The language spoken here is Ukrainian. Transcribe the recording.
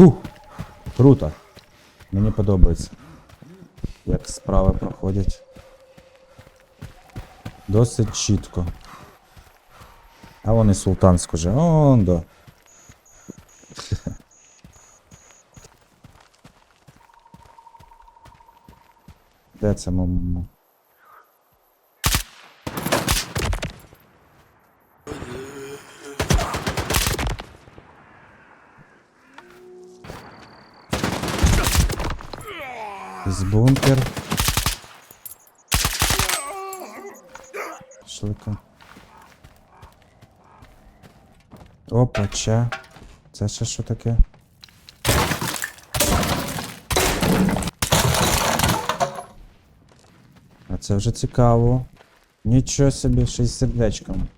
Фух, круто. Мені подобається. Як справи проходять. Досить чітко. А вон і султан скаже. Он до. Де це мама? З бункер. Опа, ча. Це ще що таке? А це вже цікаво. Нічого собі, ще й сердечком.